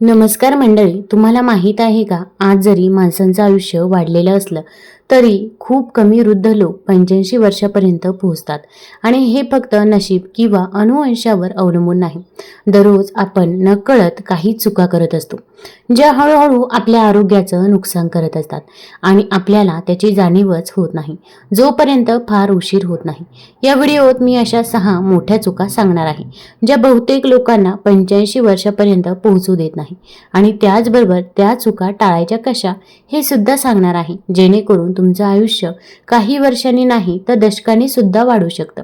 नमस्कार मंडळी तुम्हाला माहीत आहे का? आज जरी माणसांचं आयुष्य वाढलेलं असलं तरी खूप कमी वृद्ध लोक पंच्याऐंशी वर्षापर्यंत पोहोचतात. आणि हे फक्त नशीब किंवा अनुवंशावर अवलंबून नाही. दररोज आपण नकळत काही चुका करत असतो ज्या हळूहळू आपल्या आरोग्याचं नुकसान करत असतात आणि आपल्याला त्याची जाणीवच होत नाही जोपर्यंत फार उशीर होत नाही. या व्हिडिओत मी अशा सहा मोठ्या चुका सांगणार आहे ज्या बहुतेक लोकांना पंच्याऐंशी वर्षापर्यंत पोहोचू देत नाही आणि त्याचबरोबर त्या चुका टाळायच्या कशा हे सुद्धा सांगणार आहे. जेणेकरून तुमचं आयुष्य काही वर्षांनी नाही तर दशकांनी सुद्धा वाढू शकतं.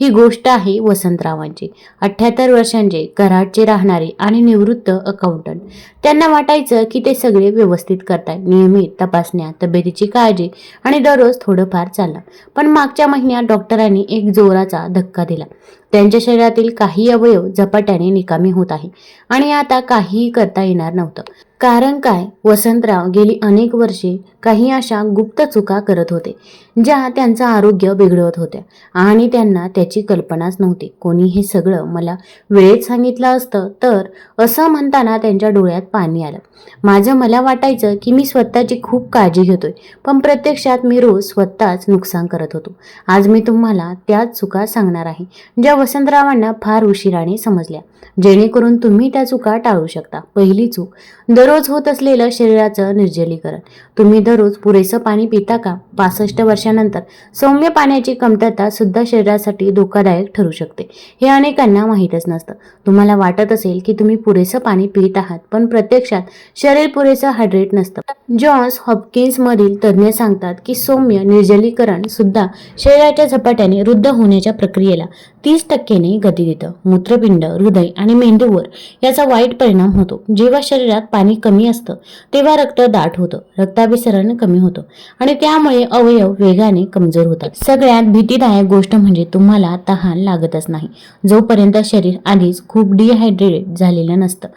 ही गोष्ट आहे वसंतरावांची. अठ्ठ्याहत्तर वर्षांचे कराडचे राहणारे आणि निवृत्त अकाउंटंट त्यांना वाटायचं की ते सगळे व्यवस्थित करताय नियमित तपासण्या तब्येतीची काळजी आणि दररोज थोडंफार चाललं पण मागच्या महिन्यात डॉक्टरांनी एक जोराचा धक्का दिला. त्यांच्या शरीरातील काही अवयव झपाट्याने निकामी होत आहे. आणि आता काहीही करता येणार नव्हतं. कारण काय? वसंतराव गेली अनेक वर्षे काही अशा गुप्त चुका करत होते ज्या त्यांचं आरोग्य बिघडवत होत्या आणि त्यांना त्याची कल्पनाच नव्हती. कोणी हे सगळं मला वेळेत सांगितलं असतं तर असं म्हणताना त्यांच्या डोळ्यात पाणी आलं. माझं मला वाटायचं की मी स्वतःची खूप काळजी घेतोय पण प्रत्यक्षात मी रोज स्वतःच नुकसान करत होतो. आज मी तुम्हाला त्याच चुका सांगणार आहे ज्या वसंतरावांना फार उशिराने समजल्या जेणेकरून तुम्ही त्या चुका टाळू शकता. पहिली चूक दररोज होत असलेलं शरीराचं निर्जलीकरण. तुम्ही दररोज पुरेसं पाणी पिता का? पासष्ट वर्षानंतर सौम्य पाण्याची कमतरता सुद्धा शरीरासाठी धोकादायक ठरू शकते हे अनेकांना माहीतच नसतं. तुम्हाला वाटत असेल की तुम्ही पुरेसं पाणी पित आहात पण प्रत्यक्षात शरीर पुरेसं हायड्रेट नसतं. जॉन्स हॉपकिन्स मधील तज्ज्ञ सांगतात की सौम्य निर्जलीकरण सुद्धा शरीराच्या झपाट्याने वृद्ध होण्याच्या प्रक्रियेला तीस टक्केने गती देतं. मूत्रपिंड हृदय आणि मेंदूवर याचा वाईट परिणाम होतो. जेव्हा शरीरात पाणी कमी असतं तेव्हा रक्त दाट होतं रक्ताभिसरण कमी होतं आणि त्यामुळे अवयव वेगाने कमजोर होतात. सगळ्यात भीतीदायक गोष्ट म्हणजे तुम्हाला तहान लागतच नाही. जोपर्यंत शरीर आधीच खूप डिहायड्रेटेड झालेलं नसतं.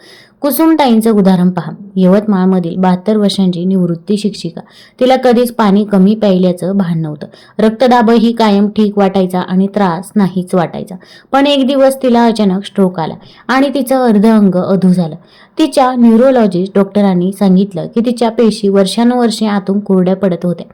कुसुमताईंचं उदाहरण पहा. यवतमाळमधील बहात्तर वर्षांची निवृत्ती शिक्षिका. तिला कधीच पाणी कमी प्यायल्याचं भान नव्हतं. रक्तदाबही कायम ठीक वाटायचा आणि त्रास नाहीच वाटायचा. पण एक दिवस तिला अचानक स्ट्रोक आला आणि तिचं अर्ध अंग अधू झालं. तिच्या न्यूरोलॉजिस्ट डॉक्टरांनी सांगितलं की तिच्या पेशी वर्षानुवर्षे आतून कोरड्या पडत होत्या.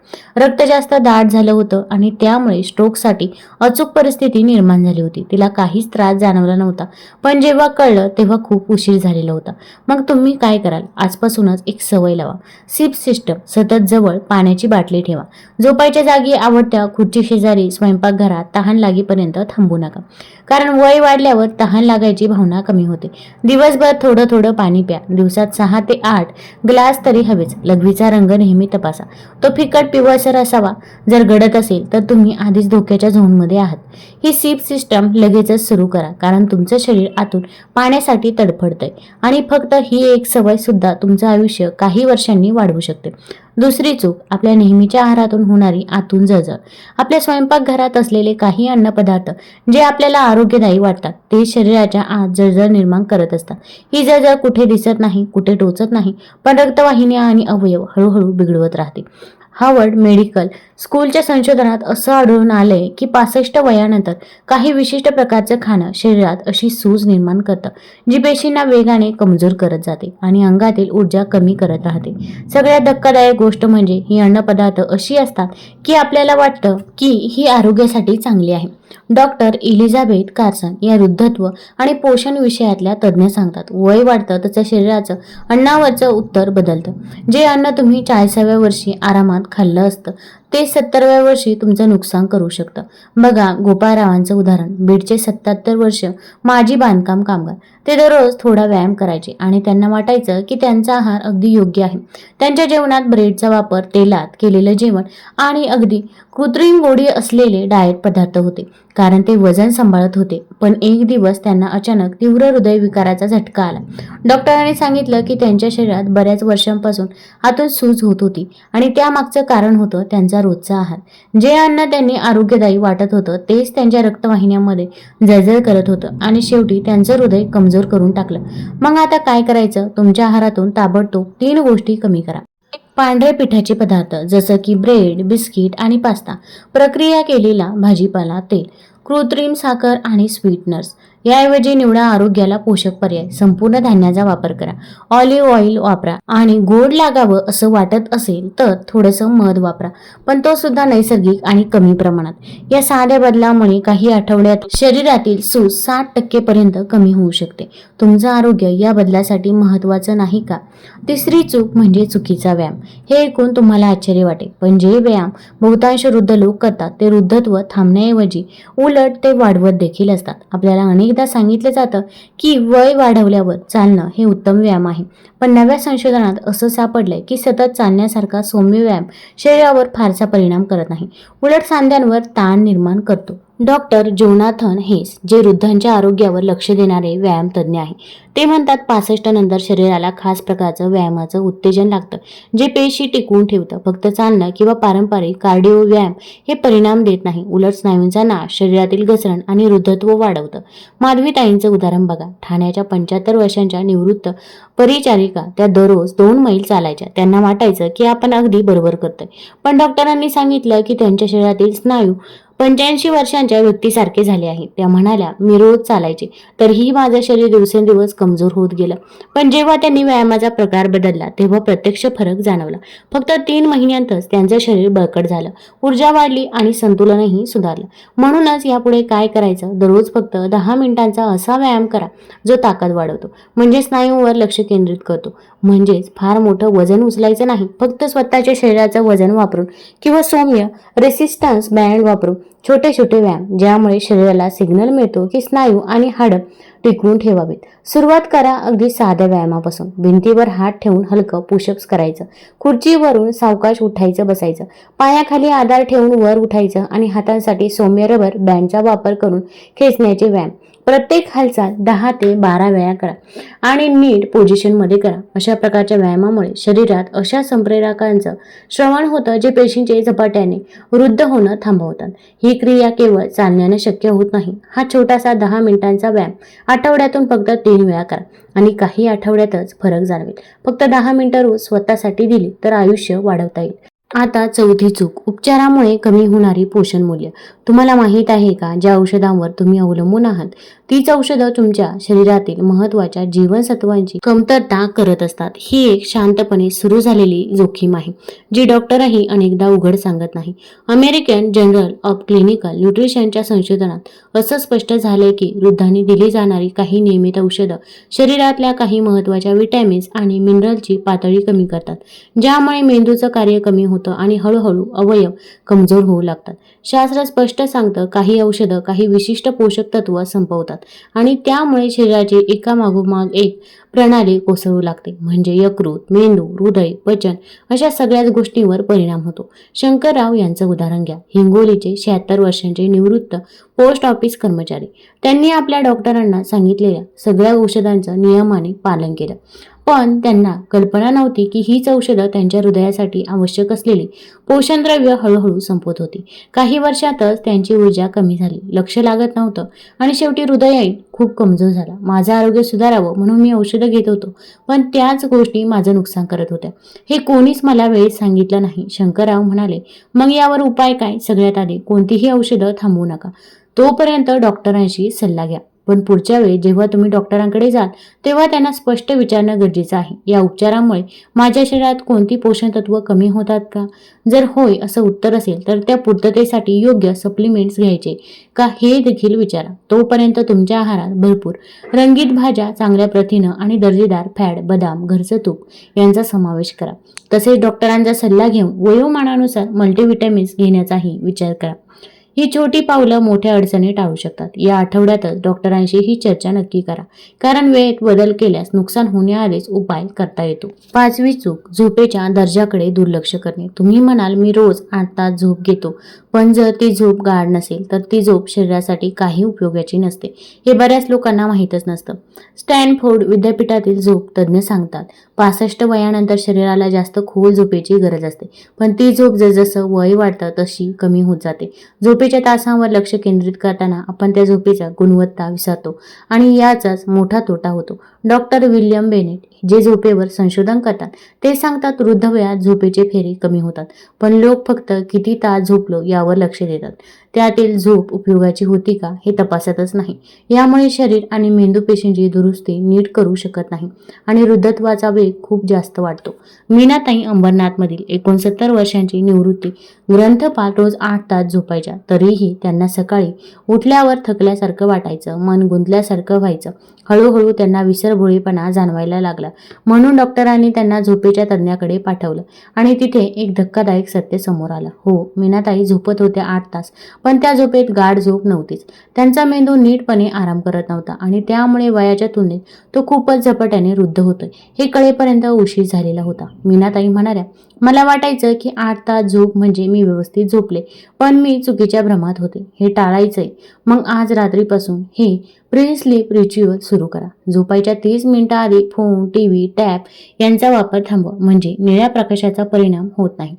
रक्त जास्त दाट झालं होतं आणि त्यामुळे स्ट्रोकसाठी अचूक परिस्थिती निर्माण झाली होती. तिला काहीच त्रास जाणवला नव्हता. पण जेव्हा कळलं तेव्हा खूप उशीर झालेला होता. मग तुम्ही काय कराल? आजपासूनच एक सवय लावा. सिप सिस्टम सतत जवळ पाण्याची बाटली ठेवा. झोपायच्या जागी आवडत्या खुर्ची शेजारी स्वयंपाकघरात तहान लागीपर्यंत थांबू नका. कारण वय वाढल्यावर तहान लागायची भावना कमी होते. दिवसभर थोडं थोडं पाणी प्या. दिवसात सहा ते आठ ग्लास तरी हवेच. लघवीचा रंग नेहमी तपासा. तो फिकट पिवळसर असावा. जर घडत असेल तर तुम्ही आधीच धोक्याच्या झोनमध्ये आहात. ही सीप सिस्टम लगेचच सुरू करा. कारण तुमचं शरीर आतून पाण्यासाठी तडफडतंय. आणि फक्त ही एक सवय सुद्धा तुमचं आयुष्य काही वर्षांनी वाढवू शकते. दुसरी चूक आपल्या नेहमीच्या आहारातून होणारी आतून जळजळ. आपल्या स्वयंपाकघरात असलेले काही अन्नपदार्थ जे आपल्याला आरोग्यदायी वाटतात ते शरीराच्या आत जळजळ निर्माण करत असतात. ही जळजळ कुठे दिसत नाही कुठे टोचत नाही पण रक्तवाहिन्या आणि अवयव हळूहळू बिघडवत राहते. हार्वर्ड मेडिकल स्कूलच्या संशोधनात असं आढळून आलंय की पासष्ट वयानंतर काही विशिष्ट प्रकारचं खाणं शरीरात अशी सूज निर्माण करतं जी पेशींना वेगाने कमजोर करत जाते आणि अंगातील ऊर्जा कमी करत राहते. सगळ्यात धक्कादायक गोष्ट म्हणजे ही अन्नपदार्थ अशी असतात की आपल्याला वाटतं की ही आरोग्यासाठी चांगली आहे. डॉक्टर इलिझाबेथ कार्सन या वृद्धत्व आणि पोषण विषयातल्या तज्ज्ञ सांगतात वय वाढतं तसं शरीराचं अन्नावरचं उत्तर बदलतं. जे अन्न तुम्ही चाळीसाव्या वर्षी आरामात खाल्लं असतं ते सत्तरव्या वर्षी तुमचं नुकसान करू शकतं. बघा गोपाळरावांचं उदाहरण. बीडचे सत्याहत्तर वर्ष माजी बांधकाम कामगार. ते दररोज थोडा व्यायाम करायचे आणि त्यांना वाटायचं की त्यांचा आहार अगदी योग्य आहे. त्यांच्या जेवणात ब्रेडचा वापर तेलात केलेलं जेवण आणि अगदी कृत्रिम गोडी असलेले डाएट पदार्थ होते. कारण ते वजन सांभाळत होते. पण एक दिवस त्यांना अचानक तीव्र हृदयविकाराचा झटका आला. डॉक्टरांनी सांगितलं की त्यांच्या शरीरात बऱ्याच वर्षांपासून आतून सूज होत होती आणि त्यामागचं कारण होतं त्यांचा रोजचा आहार. जे अन्न त्यांनी आरोग्यदायी वाटत होतं तेच त्यांच्या रक्तवाहिन्यांमध्ये जळजळ करत होतं आणि शेवटी त्यांचं हृदय कमजोर करून टाकलं. मग आता काय करायचं? तुमच्या आहारातून ताबडतोब तीन गोष्टी कमी करा. पांढरे पिठाचे पदार्थ जसं की ब्रेड बिस्किट आणि पास्ता. प्रक्रिया केलेला भाजीपाला तेल कृत्रिम साखर आणि स्वीटनर्स. याऐवजी निवडा आरोग्याला पोषक पर्याय. संपूर्ण धान्याचा वापर करा. ऑलिव्ह ऑइल वापरा आणि गोड लागावं असं वाटत असेल तर थोडंसं मध वापरा. पण तो सुद्धा नैसर्गिक आणि कमी प्रमाणात. या साध्या बदलामुळे काही आठवड्यात शरीरातील सूज साठ टक्केपर्यंत कमी होऊ शकते. तुमचं आरोग्य या बदलासाठी महत्वाचं नाही का? तिसरी चूक म्हणजे चुकीचा व्यायाम. हे ऐकून तुम्हाला आश्चर्य वाटेल. पण जे व्यायाम बहुतांश वृद्ध लोक करतात ते वृद्धत्व थांबण्याऐवजी उलट ते वाढवत देखील असतात. आपल्याला अनेक अनेकदा सांगितलं जातं की वय वाढवल्यावर चालणं हे उत्तम व्यायाम आहे. पण नव्या संशोधनात असं सापडलंय की सतत चालण्यासारखा सौम्य व्यायाम शरीरावर फारसा परिणाम करत नाही. उलट सांध्यांवर ताण निर्माण करतो. डॉक्टर जोनाथन हेस जे वृद्धांच्या आरोग्यावर लक्ष देणारे व्यायाम तज्ज्ञ आहे ते म्हणतात पासष्ट नंतर शरीराला खास प्रकारचं व्यायामाचं उत्तेजन लागतं जे पेशी टिकवून ठेवतं. फक्त चालणं किंवा पारंपरिक कार्डिओ व्यायाम हे परिणाम देत नाही. उलट स्नायूंचा नाश शरीरातील घसरण आणि वृद्धत्व वाढवतं. माधवीताईंचं उदाहरण बघा. ठाण्याच्या पंच्याहत्तर वर्षांच्या निवृत्त परिचारिका त्या दररोज दोन मैल चालायच्या. त्यांना वाटायचं की आपण अगदी बरोबर करतोय. पण डॉक्टरांनी सांगितलं की त्यांच्या शरीरातील स्नायू पंच्याऐंशी वर्षांच्या व्यक्तीसारखे झाले आहे. त्या म्हणाल्या मी रोज चालायचे. तरीही माझं शरीर दिवसेंदिवस कमजोर होत गेलं. पण जेव्हा त्यांनी व्यायामाचा प्रकार बदलला तेव्हा प्रत्यक्ष फरक जाणवला. फक्त तीन महिन्यांतच त्यांचं शरीर बळकट झालं. ऊर्जा वाढली आणि संतुलनही सुधारलं. म्हणूनच यापुढे काय करायचं? दररोज फक्त दहा मिनिटांचा असा व्यायाम करा जो ताकद वाढवतो. म्हणजे स्नायूंवर लक्ष केंद्रित करतो. म्हणजेच फार मोठं वजन उचलायचं नाही. फक्त स्वतःच्या शरीराचं वजन वापरून किंवा सौम्य रेसिस्टन्स बँड वापरून छोटे छोटे व्यायाम ज्यामुळे शरीराला सिग्नल मिळतो की स्नायू आणि हाडं टिकवून ठेवावीत. सुरुवात करा अगदी साध्या व्यायामापासून. भिंतीवर हात ठेवून हलकं पुशअप्स करायचं. खुर्चीवरून सावकाश उठायचं बसायचं. पायाखाली आधार ठेवून वर उठायचं आणि हातांसाठी सौम्य रबर बँडचा वापर करून खेचण्याचे व्यायाम. प्रत्येक हालचाल दहा ते बारा वेळा करा आणि नीट पोझिशनमध्ये करा. अशा प्रकारच्या व्यायामामुळे शरीरात अशा संप्रेरकांचं श्रवण होतं जे पेशींचे झपाट्याने वृद्ध होणं थांबवतात. ही क्रिया केवळ चालण्याने शक्य होत नाही. हा छोटासा दहा मिनिटांचा व्यायाम आठवड्यातून फक्त तीन वेळा करा आणि काही आठवड्यातच फरक जाणवेल. फक्त दहा मिनिटं रोज स्वतःसाठी दिली तर आयुष्य वाढवता येईल. आता चौथी चूक. उपचारामुळे कमी होणारी पोषण मूल्य तुम्हाला माहीत आहे का ज्या औषधांवर तुम्ही अवलंबून आहात? तीच औषधं तुमच्या शरीरातील महत्त्वाच्या जीवनसत्वांची कमतरता करत असतात. ही एक शांतपणे सुरू झालेली जोखीम आहे जी डॉक्टरही अनेकदा उघड सांगत नाही. अमेरिकन जनरल ऑफ क्लिनिकल न्यूट्रिशनच्या संशोधनात असं स्पष्ट झालंय की वृद्धांनी दिली जाणारी काही नियमित औषधं शरीरातल्या काही महत्त्वाच्या विटॅमिन्स आणि मिनरलची पातळी कमी करतात ज्यामुळे मेंदूचं कार्य कमी होतं. आणि हळूहळू अवयव कमजोर होऊ लागतात. शास्त्र स्पष्ट सांगतं काही औषधं काही विशिष्ट पोषक तत्व संपवतात आणि त्यामुळे शरीराची एकामागोमाग एक प्रणाली कोसळू लागते. म्हणजे यकृत मेंदू हृदय पचन अशा सगळ्याच गोष्टींवर परिणाम होतो. शंकरराव यांचं उदाहरण घ्या. हिंगोलीचे शहात्तर वर्षांचे निवृत्त पोस्ट ऑफिस कर्मचारी. त्यांनी आपल्या डॉक्टरांना सांगितलेल्या सगळ्या औषधांचं नियमाने पालन केलं. पण त्यांना कल्पना नव्हती की हीच औषधं त्यांच्या हृदयासाठी आवश्यक असलेली. पोषणद्रव्य हळूहळू संपत होती. काही वर्षातच त्यांची ऊर्जा कमी झाली. लक्ष लागत नव्हतं. आणि शेवटी हृदयही खूप कमजोर झाला. माझं आरोग्य सुधारावं म्हणून मी औषधं घेत होतो. पण त्याच गोष्टी माझं नुकसान करत होत्या. हे कोणीच मला वेळेत सांगितलं नाही. शंकरराव म्हणाले मग यावर उपाय काय? सगळ्यात आधी कोणतीही औषधं थांबवू नका. तोपर्यंत डॉक्टरांशी सल्ला घ्या. पण पुढच्या वेळी जेव्हा तुम्ही डॉक्टरांकडे जाल तेव्हा त्यांना स्पष्ट विचारणं गरजेचं आहे. या उपचारामुळे माझ्या शरीरात कोणती पोषण तत्व कमी होतात का? जर होय असं उत्तर असेल तर त्या पूर्ततेसाठी योग्य सप्लिमेंट्स घ्यायचे का हे देखील विचारा. तोपर्यंत तुमच्या आहारात भरपूर रंगीत भाज्या चांगल्या प्रथिनं आणि दर्जेदार फॅड बदाम घरचं तूप यांचा समावेश करा. तसेच डॉक्टरांचा सल्ला घेऊन वयोमानानुसार मल्टीव्हिटॅमिन्स घेण्याचाही विचार करा. ही छोटी पावलं मोठ्या अडचणी टाळू शकतात. या आठवड्यातच डॉक्टरांशी ही चर्चा नक्की करा. कारण वेळेत बदल केल्यास नुकसान होण्याआधीच उपाय करता येतो. पाचवी चूक झोपेच्या दर्जाकडे दुर्लक्ष करणे. तुम्ही म्हणाल मी रोज आठ तास झोप घेतो. पण जर ती झोप गाढ नसेल तर ती झोप शरीरासाठी काही उपयोगाची नसते. हे बऱ्याच लोकांना माहीतच नसतं. स्टॅनफोर्ड विद्यापीठातील झोप तज्ज्ञ सांगतात पासष्ट वयानंतर शरीराला जास्त खोल झोपेची गरज असते. पण ती झोप जसजसं वय वाढतं तशी कमी होत जाते. झोप झोपेच्या तासांवर लक्ष केंद्रित करताना आपण त्या झोपेचा गुणवत्ता विसरतो आणि याचाच मोठा तोटा होतो. डॉक्टर विल्यम बेनेट जे झोपेवर संशोधन करतात ते सांगतात वृद्ध वयात झोपेचे फेरे कमी होतात पण लोक फक्त किती तास झोपलो यावर लक्ष देतात. त्यातील झोप उपयोगाची होती का हे तपासतच नाही. यामुळे शरीर आणि मेंदू पेशींची दुरुस्ती नीट करू शकत नाही आणि वृद्धत्वाचा वेग खूप जास्त वाटतो मीनाताई अंबरनाथमधील एकोणसत्तर वर्षांची निवृत्ती ग्रंथपाठ रोज आठ तास झोपायच्या तरीही त्यांना सकाळी उठल्यावर थकल्यासारखं वाटायचं मन गुंतल्यासारखं व्हायचं हळूहळू त्यांना विसर विसरभोळीपणा जाणवायला लागला. म्हणून डॉक्टरांनी त्यांना झोपेच्या तज्ज्ञाकडे पाठवलं आणि तिथे एक धक्कादायक सत्य समोर आलं. हो मीनाताई झोपत होत्या आठ तास पण त्या झोपेत गाढ झोप नव्हतीच. त्यांचा मेंदू नीटपणे आराम करत नव्हता आणि त्यामुळे वयाच्या तुलनेत तो खूपच झपाट्याने वृद्ध होतोय. हे कळेपर्यंत उशीर झालेला होता. मीनाताई म्हणाल्या मला वाटायचं की आठ तास झोप म्हणजे मी व्यवस्थित झोपले पण मी चुकीच्या भ्रमात होते. हे टाळायचंय. मग आज रात्रीपासून हे प्री स्लीप रिच्युअल सुरू करा. झोपायच्या तीस मिनिटं आधी फोन टी व्ही टॅब यांचा वापर थांबवा. म्हणजे निळ्या प्रकाशाचा परिणाम होत नाही.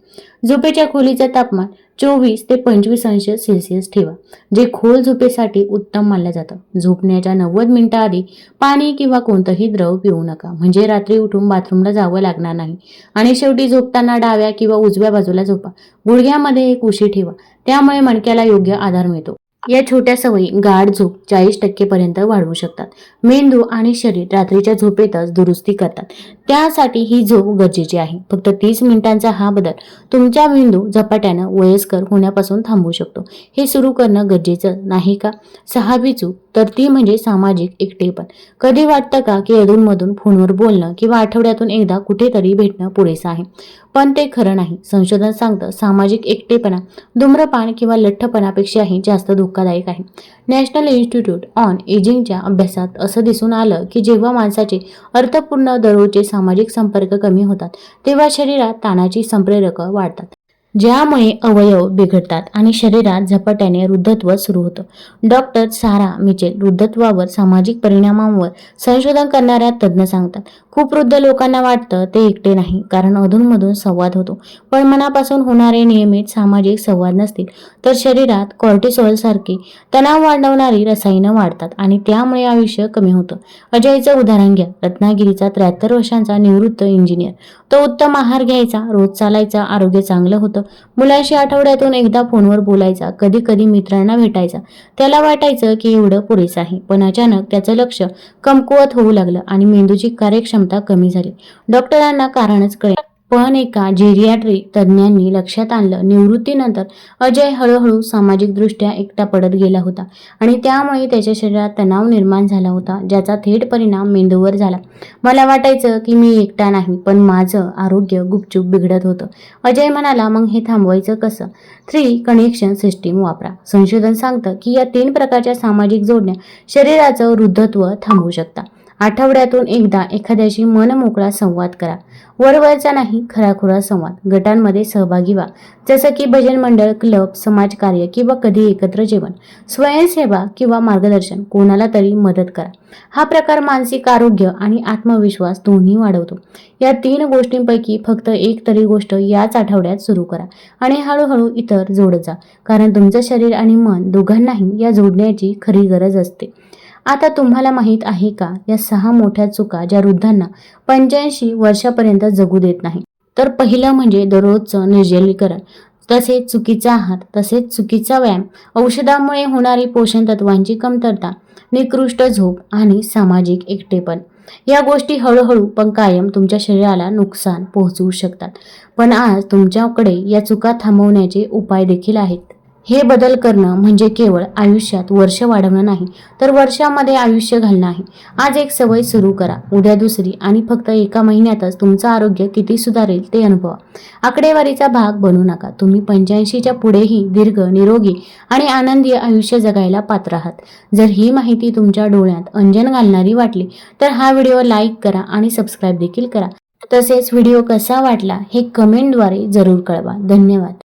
झोपेच्या खोलीचं तापमान चोवीस ते पंचवीस अंश सेल्सिअस ठेवा जे खोल झोपेसाठी उत्तम मानलं जातं. झोपण्याच्या नव्वद मिनिटं आधी पाणी किंवा कोणतंही द्रव पिऊ नका. म्हणजे रात्री उठून बाथरूमला जावं लागणार नाही. आणि शेवटी झोपताना डाव्या किंवा उजव्या बाजूला झोपा. गुडघ्यामध्ये एक उशी ठेवा. त्यामुळे मणक्याला योग्य आधार मिळतो. या छोट्या सवयी गाढ झोप चाळीस टक्केपर्यंत वाढवू शकतात. मेंदू आणि शरीर रात्रीच्या झोपेतच दुरुस्ती करतात. त्यासाठी ही झोप गरजेची आहे. फक्त तीस मिनिटांचा हा बदल तुमच्या मेंदू झपाट्यानं वयस्कर होण्यापासून थांबवू शकतो. हे सुरू करणं गरजेचं नाही का? सहावी चूक तर ती म्हणजे सामाजिक एकटेपण कधी वाटतं का की अधूनमधून फोनवर बोलणं किंवा आठवड्यातून एकदा कुठेतरी भेटणं पुरेसं आहे? पण ते खरं नाही. संशोधन सांगतं सामाजिक एकटेपणा धूम्रपान किंवा लठ्ठपणापेक्षाही जास्त धोकादायक आहे. नॅशनल इन्स्टिट्यूट ऑन एजिंगच्या अभ्यासात असं दिसून आलं की जेव्हा माणसाचे अर्थपूर्ण दररोजचे सामाजिक संपर्क कमी होतात तेव्हा शरीरात ताणाची संप्रेरकं वाढतात. ज्यामुळे अवयव बिघडतात आणि शरीरात झपाट्याने वृद्धत्व सुरू होतं. डॉक्टर सारा मिचेल वृद्धत्वावर सामाजिक परिणामांवर संशोधन करणाऱ्या तज्ज्ञ सांगतात खूप वृद्ध लोकांना वाटतं ते एकटे नाही कारण अधूनमधून संवाद होतो. पण मनापासून होणारे नियमित सामाजिक संवाद नसतील तर शरीरात कॉर्टिसॉल सारखी तणाव वाढवणारी रसायनं वाढतात आणि त्यामुळे आयुष्य कमी होतं. अजयचं उदाहरण घ्या. रत्नागिरीचा त्र्याहत्तर वर्षांचा निवृत्त इंजिनियर तो उत्तम आहार घ्यायचा रोज चालायचा आरोग्य चांगलं होतं. मुलाशी आठवड्यातून एकदा फोनवर बोलायचा कधी कधी मित्रांना भेटायचा. त्याला वाटायचं की एवढं पुरेसं आहे पण अचानक त्याचं लक्ष कमकुवत होऊ लागलं आणि मेंदूची कार्यक्षमता कमी झाली. डॉक्टरांना कारणच कळे पण एका जेरियाट्री तज्ज्ञांनी लक्षात आणलं निवृत्तीनंतर अजय हळूहळू सामाजिकदृष्ट्या एकटा पडत गेला होता आणि त्यामुळे त्याच्या शरीरात तणाव निर्माण झाला होता ज्याचा थेट परिणाम मेंदूवर झाला. मला वाटायचं की मी एकटा नाही पण माझं आरोग्य गुपचूप बिघडत होतं. अजय म्हणाला मग हे थांबवायचं कसं? थ्री कनेक्शन सिस्टीम वापरा. संशोधन सांगतं की या तीन प्रकारच्या सामाजिक जोडण्या शरीराचं वृद्धत्व थांबवू शकता. आठवड्यातून एकदा एखाद्याशी मनमोकळा संवाद करा. वरवरचा नाही खराखुरा संवाद. गटांमध्ये सहभागी व्हा. जसं की भजन मंडळ क्लब समाजकार्य किंवा कधी एकत्र जेवण. स्वयंसेवा किंवा मार्गदर्शन. कोणाला तरी मदत करा. हा प्रकार मानसिक आरोग्य आणि आत्मविश्वास दोन्ही वाढवतो. या तीन गोष्टींपैकी फक्त एक तरी गोष्ट याच आठवड्यात सुरू करा आणि हळूहळू इतर जोडत जा. कारण तुमचं शरीर आणि मन दोघांनाही या जोडण्याची खरी गरज असते. आता तुम्हाला माहीत आहे का या सहा मोठ्या चुका ज्या वृद्धांना पंच्याऐंशी वर्षापर्यंत जगू देत नाही तर पहिलं म्हणजे दररोजचं निर्जलीकरण. तसेच चुकीचा आहार तसेच चुकीचा व्यायाम औषधामुळे होणारी पोषण तत्वांची कमतरता निकृष्ट झोप आणि सामाजिक एकटेपण. या गोष्टी हळूहळू पण कायम तुमच्या शरीराला नुकसान पोहोचवू शकतात. पण आज तुमच्याकडे या चुका थांबवण्याचे उपाय देखील आहेत. हे बदल करणं म्हणजे केवळ आयुष्यात वर्ष वाढवणं नाही तर वर्षामध्ये आयुष्य घालणं आहे. आज एक सवय सुरू करा. उद्या दुसरी आणि फक्त एका महिन्यातच तुमचं आरोग्य किती सुधारेल ते अनुभवा. आकडेवारीचा भाग बनू नका. तुम्ही पंच्याऐंशीच्या पुढेही दीर्घ निरोगी आणि आनंदी आयुष्य जगायला पात्र आहात. जर ही माहिती तुमच्या डोळ्यात अंजन घालणारी वाटली तर हा व्हिडिओ लाईक करा आणि सबस्क्राईब देखील करा. तसेच व्हिडिओ कसा वाटला हे कमेंटद्वारे जरूर कळवा. धन्यवाद.